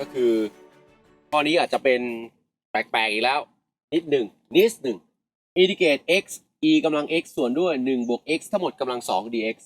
ก็คือข้อนี้อาจจะเป็นแปลกๆอีกแล้ว นิดหนึ่งนิดหนึ่ง indicate x e กำลัง x ส่วนด้วย 1 บวก x ทั้งหมดกำลัง 2 dx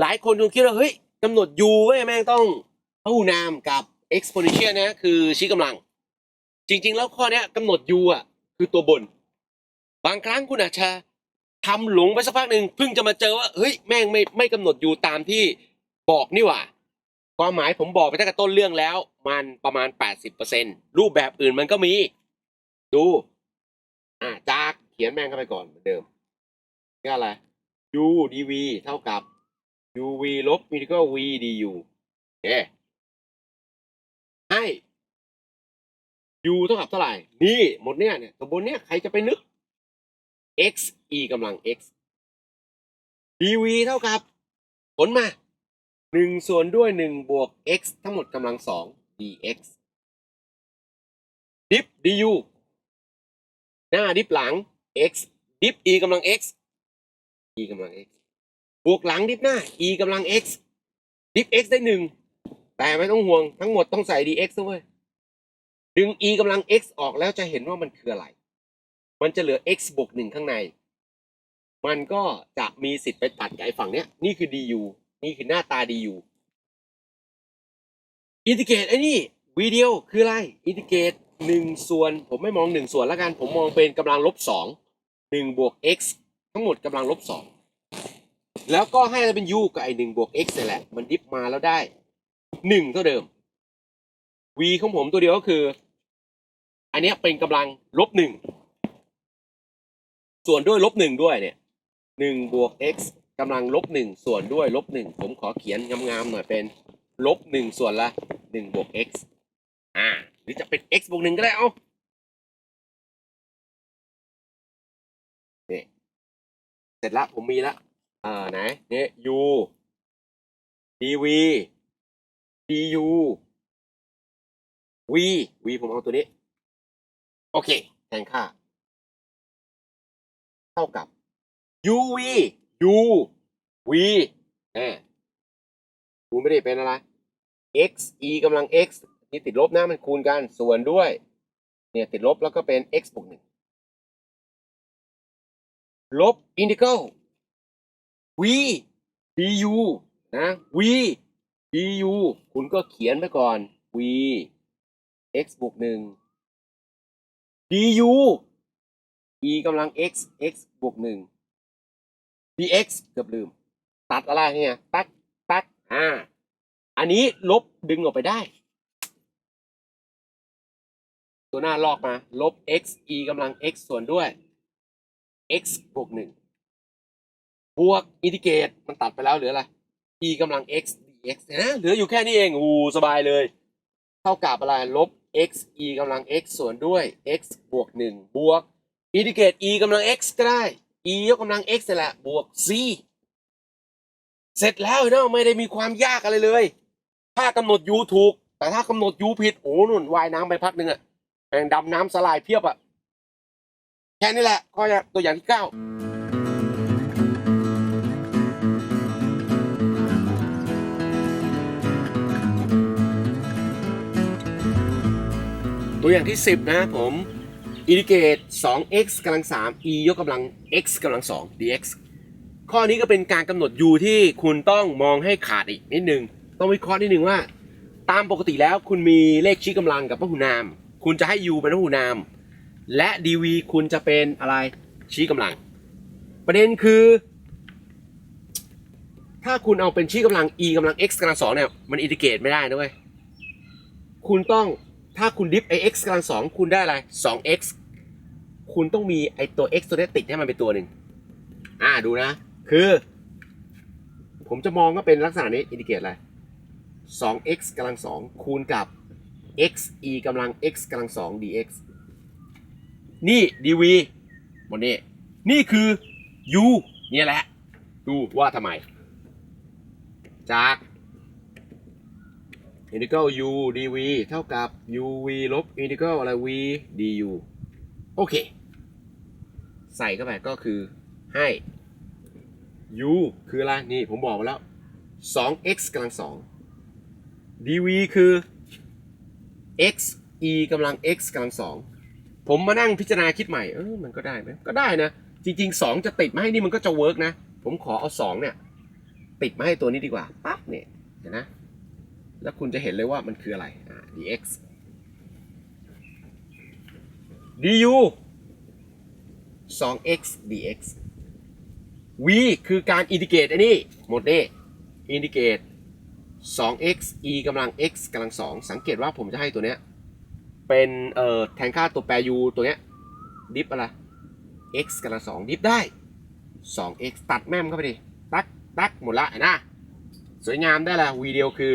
หลายคนคงคิดว่า เฮ้ยกำหนด u เว้แม่งต้องพหูนามกับ exponential นะคือชี้กำลัง จริง ๆ แล้วข้อนี้กำหนด u อะ คือตัวบน บางครั้งคุณอาจจะทำหลงไปสักพักหนึ่งเพิ่งจะมาเจอว่า เฮ้ย แม่งไม่ไม่กำหนด u ตามที่บอกนี่หว่า ความหมายผมบอกไปตั้งแต่ต้นเรื่องแล้ว มันประมาณ 80%รูปแบบอื่นมันก็มี ดูอ่าจากเขียนแม่งเข้าไปก่อนเหมือนเดิมก็อะไร u dv เท่ากับ uv ลบ integral v du โอเคให้ u เท่ากับเท่าไหร่ นี่หมดเนี่ยเนี่ยตัวบนเนี่ยใครจะไปนึก x e กำลัง x dv เท่ากับผลมา หนึ่งส่วนด้วยหนึ่งบวก x ทั้งหมดกำลังสอง dx ดิฟ du หน้าดิฟหลัง x ดิฟ e กำลัง x e กำลัง x บวกหลังดิฟหน้า e กำลัง x ดิฟ x ได้หนึ่งแต่ไม่ต้องห่วงทั้งหมดต้องใส่ dx ด้วยดึง e กำลัง x ออกแล้วจะเห็นว่ามันคืออะไร มันจะเหลือ x บวกหนึ่งข้างใน มันก็จะมีสิทธิ์ไปตัดกับไอ้ฝั่งเนี้ย นี่คือ du นี่คือหน้าตา du อินทิเกรตไอ้นี่วีเดียวคืออะไรอินทิเกรตหนึ่งส่วน ผมไม่มองหนึ่งส่วนแล้วกันผมมองเป็นกำลังลบสองหนึ่งบวก x ทั้งหมดกำลังลบสองแล้วก็ให้อะไรเป็น u กับไอ้หนึ่งบวก x นี่แหละ มันดิฟมาแล้วได้หนึ่งเท่าเดิม v ของผมตัวเดียวก็คือ อันนี้เป็นกำลังลบหนึ่งส่วนด้วยลบหนึ่งด้วยเนี่ยหนึ่งบวก x กำลังลบหนึ่งส่วนด้วยลบหนึ่งผมขอเขียนงามๆหน่อยเป็นลบหนึ่งส่วนละหนึ่งบวก x อ่า หรือจะเป็น x บวกหนึ่งก็ได้เอาเนี่ยเสร็จละผมมีละอ่าไหนเนี่ย u dv du v v ผมเอาตัวนี้ โอเค แทนค่า เท่ากับ uv u v เออ u ไม่ได้เป็นอะไร x e กำลัง x นี่ติดลบนะมันคูณกันส่วนด้วย เนี่ยติดลบแล้วก็เป็น x บวกหนึ่งลบอินทิกรัล v du นะ v du คุณก็เขียนไปก่อน v x บวกหนึ่ง du e กำลัง x x บวกหนึ่ง dx เกือบลืม ตัดอะไรเนี่ยตัดตัดอ่า อันนี้ลบดึงออกไปได้ ตัวหน้าลอกมา ลบ x e กำลัง x ส่วนด้วย x บวกหนึ่งบวกอินทิเกรตมันตัดไปแล้วเหลืออะไร e กำลัง x dx นะเหลืออยู่แค่นี้เองอูสบายเลย เท่ากับอะไร ลบ x e กำลัง x ส่วนด้วย x บวกหนึ่งบวกอินทิเกรต e กำลัง x ก็ได้ e ยกกำลัง x นี่แหละ บวก c เสร็จแล้วเนาะไม่ได้มีความยากอะไรเลย ถ้ากำหนด u ถูก แต่ถ้ากำหนด u ผิด โอ้นุ่นว่ายน้ำไปพักหนึ่งอะแม่งดำน้ำสลายเพียบอะแค่นี้แหละก็ตัวอย่างที่เก้าตัวอย่างที่ 10 นะผม อินทิเกรต 2x กำลัง 3 e ยกกำลัง x กำลัง 2 dx ข้อนี้ก็เป็นการกำหนด u ที่คุณต้องมองให้ขาดอีกนิดนึง ต้องวิเคราะห์นิดนึงว่า ตามปกติแล้วคุณมีเลขชี้กำลังกับพหุนาม คุณจะให้ u เป็นพหุนาม และ dv คุณจะเป็นอะไรชี้กำลัง ประเด็นคือ ถ้าคุณเอาเป็นชี้กำลัง e กำลัง x กำลังสองเนี่ยมันอินทิเกรตไม่ได้นะเว้ยคุณต้องถ้าคุณดิฟไอ x กำลังสองคุณได้อะไรสอง x คุณต้องมีไอตัว x ตัวนี้ติดให้มันเป็นตัวหนึ่งอ่าดูนะ คือ ผมจะมองก็เป็นลักษณะนี้อินดิเกตอะไรสอง x กำลังสองคูณกับ x e กำลัง x กำลังสอง dx นี่ dv บนนี้ นี่คือ u เนี่ยแหละ ดูว่าทำไม จาก integral u dv เท่ากับ uv ลบ integral อะไร v du โอเค ใส่เข้าไปก็คือให้ u คืออะไรนี่ผมบอกมาแล้ว 2x กำลัง 2 dv คือ x e กำลัง x กำลังสองผมมานั่งพิจารณาคิดใหม่ เออมันก็ได้ไหมก็ได้นะ จริง ๆ 2 จะติดมาให้นี่มันก็จะเวิร์กนะ ผมขอเอา 2 เนี่ย ติดมาให้ตัวนี้ดีกว่า ปั๊บเนี่ยเห็นนะ แล้วคุณจะเห็นเลยว่ามันคืออะไรอ่า dx du 2x dx v คือการอินทิเกรตอันนี้หมดนี่อินทิเกรต 2x e กำลัง x กำลัง 2 สังเกตว่าผมจะให้ตัวเนี้ยเป็นเอ่อแทนค่าตัวแปร u ตัวเนี้ยดิฟอะไร x กำลัง 2 ดิฟได้ 2x ตัดแม่มเข้าไปดิ ตักตักหมดละเห็นนะ สวยงามได้ละ v เดียวคือ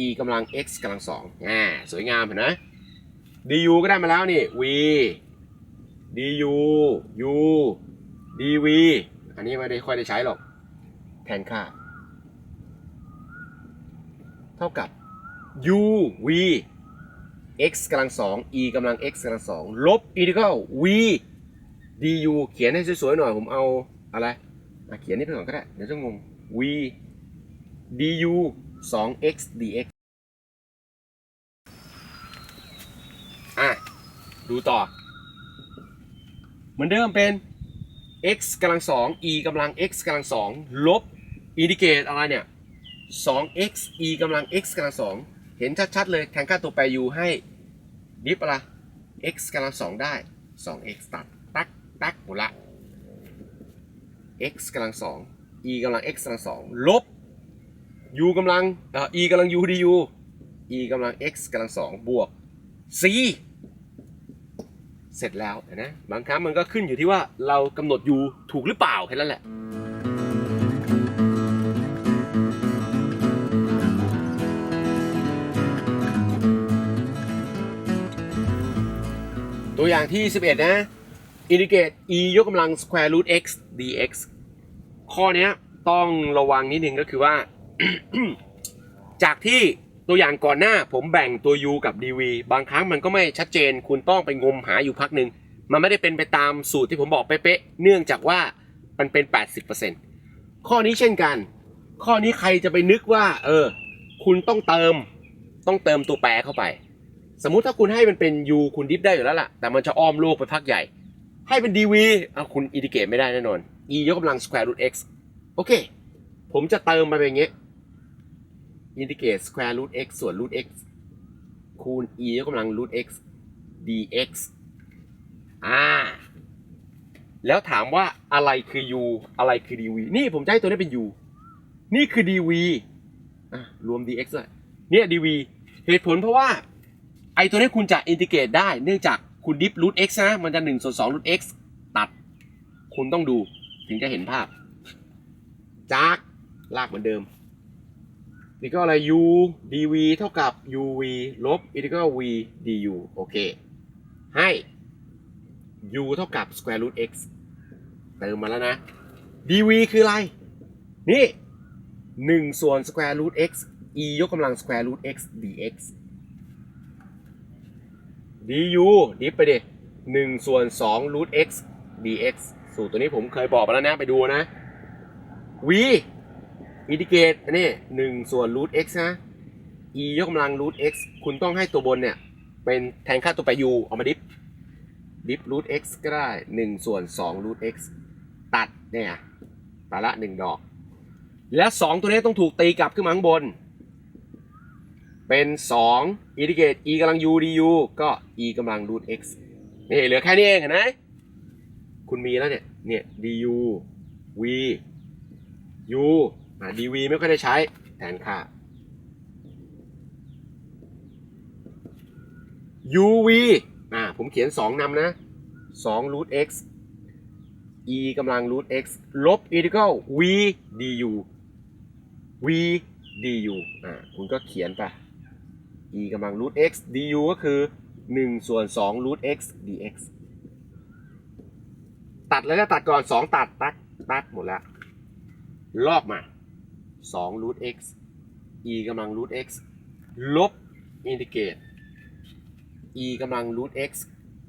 e กำลัง x กำลัง2อ่าสวยงามเห็นไหม du ก็ได้มาแล้วนี่ v du u dv อันนี้ไม่ได้ค่อยได้ใช้หรอก แทนค่า เท่ากับ u v x กำลังสอง e กำลัง x กำลังสองลบ integral v du เขียนให้สวยๆหน่อย ผมเอาอะไรอะเขียนนี่ไปก่อนก็ได้ เดี๋ยวจะงง v du 2 x dx อะ ดูต่อ เหมือนเดิมเป็น x กำลังสอง e กำลัง x กำลังสองลบอินดิเกตอะไรเนี่ย 2x e กำลัง x กำลังสองเห็นชัดๆเลยแทนค่าตัวแปร u ให้ดิฟอะไร x กำลังสองได้ 2x ตัดตักตักหมดละ x กำลังสอง e กำลัง x กำลังสองลบ u กำลังเอ่อ e กำลัง u du e กำลัง x กำลังสองบวก c เสร็จแล้วนไหมบางครั้งมันก็ขึ้นอยู่ที่ว่าเรากำหนด u ถูกหรือเปล่าแค่นั้นแหละตัวอย่างที่ 11 นะ indicate e ยกกำลัง square root x dx ข้อนี้ต้องระวังนิดนึงก็คือว่า จากที่ ตัวอย่างก่อนหน้าผมแบ่งตัว u กับ dv บางครั้งมันก็ไม่ชัดเจน คุณต้องไปงมหาอยู่พักหนึ่งมันไม่ได้เป็นไปตามสูตรที่ผมบอกเป๊ะๆเนื่องจากว่ามันเป็น 80%ข้อนี้เช่นกัน ข้อนี้ใครจะไปนึกว่า เออ คุณต้องเติม ต้องเติมตัวแปรเข้าไป สมมุติถ้าคุณให้มันเป็น u คุณดิฟได้อยู่แล้วล่ะ แต่มันจะอ้อมโลกไปพักใหญ่ ให้เป็น dv เอาคุณอินดิเกตไม่ได้แน่นอน e ยกกำลัง square root x โอเค ผมจะเติมมาเป็นอย่างเงี้ย อินดิเกรต square root x ส่วน root x คูณ e ยกกำลัง root x dx อ่า แล้วถามว่าอะไรคือ u อะไรคือ dv นี่ผมจะให้ตัวนี้เป็น u นี่คือ dv อะรวม dx ด้วยเนี่ย dv เหตุผลเพราะว่า ไอตัวนี้คุณจะอินทิเกรตได้เนื่องจากคุณดิฟรูท x นะ มันจะ1ส่วน2รูท x ตัด คุณต้องดูถึงจะเห็นภาพ จากลากเหมือนเดิม นี่ก็อะไร u dv เท่ากับ uv ลบ integral v du โอเค ให้ u เท่ากับ square root x เติมมาแล้วนะ dv คืออะไร นี่ 1 ส่วน square root x e ยกกำลัง square root x dx du ดิฟไปดิหนึ่งส่วนสอง root x dx สูตรตัวนี้ผมเคยบอกไปแล้วนะ ไปดูนะ v อินทิเกรตอันนี้หนึ่งส่วน root x นะ e ยกกำลัง root x คุณต้องให้ตัวบนเนี่ยเป็นแทนค่าตัวไป u เอามาดิฟดิฟ root x ก็ได้หนึ่งส่วนสอง root x ตัดเนี่ยตัดละหนึ่งดอก และสองตัวนี้ต้องถูกตีกลับขึ้นมาข้างบน เป็น2 indicate e กำลัง u du ก็ e กำลัง root x นี่เหลือแค่นี้เองเห็นไหมคุณมีแล้วเนี่ย เนี่ย du v u อ่า dv ไม่ค่อยได้ใช้แทนค่า uv อ่าผมเขียน 2นำนะ2 root x e กำลัง root x ลบ integral v du v du อ่าคุณก็เขียนไป e กำลัง root x du ก็คือ 1 ส่วน 2 root x dx ตัดแล้วก็ตัดก่อน 2 ตัด ตัดตัดหมดแล้ว ลอกมา 2 root x e กำลัง root x ลบอินทิเกรต e กำลัง root x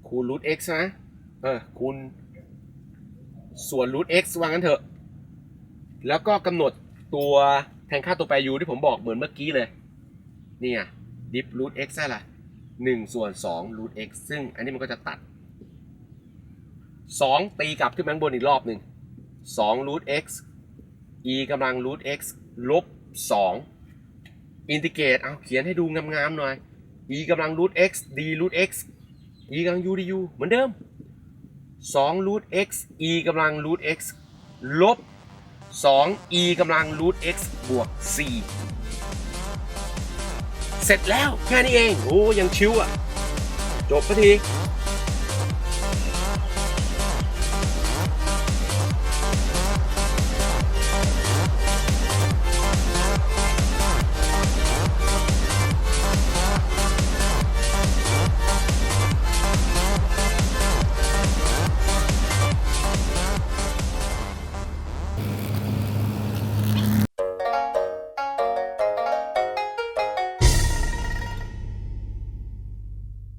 คูณ root x นะ เออ คูณ ส่วน root x ว่างั้นเถอะ แล้วก็กำหนดตัวแทนค่าตัวแปร u ที่ผมบอกเหมือนเมื่อกี้เลยเนี่ยดิฟรูท x ได้ละ1ส่วน2 root x ซึ่งอันนี้มันก็จะตัด 2 ตีกลับขึ้นมาข้างบนอีกรอบหนึ่ง2 root x e กำลัง root x ลบ2อินทิเกรตเอาเขียนให้ดูงามๆหน่อย e กำลัง root x d root x e กำลัง u du เหมือนเดิม2 root x e กำลัง root x ลบ 2 e กำลัง root x บวก 4 เสร็จแล้วแค่นี้เอง โอ้ยังชิวอะ จบพอที